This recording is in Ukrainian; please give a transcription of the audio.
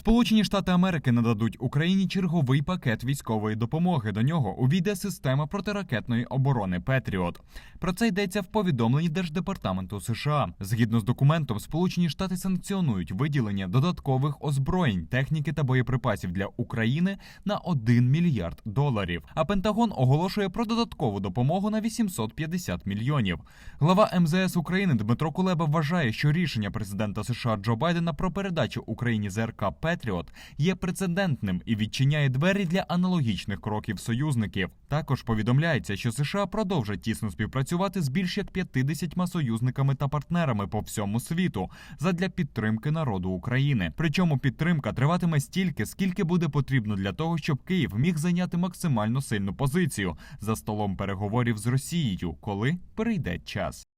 Сполучені Штати Америки нададуть Україні черговий пакет військової допомоги. До нього увійде система протиракетної оборони Петріот. Про це йдеться в повідомленні Держдепартаменту США. Згідно з документом, Сполучені Штати санкціонують виділення додаткових озброєнь, техніки та боєприпасів для України на 1 мільярд доларів. А Пентагон оголошує про додаткову допомогу на 850 мільйонів. Глава МЗС України Дмитро Кулеба вважає, що рішення президента США Джо Байдена про передачу Україні ЗРК Петріот є прецедентним і відчиняє двері для аналогічних кроків союзників. Також повідомляється, що США продовжать тісно співпрацювати з більш як 50 союзниками та партнерами по всьому світу задля підтримки народу України. Причому підтримка триватиме стільки, скільки буде потрібно для того, щоб Київ міг зайняти максимально сильну позицію за столом переговорів з Росією, коли перейде час.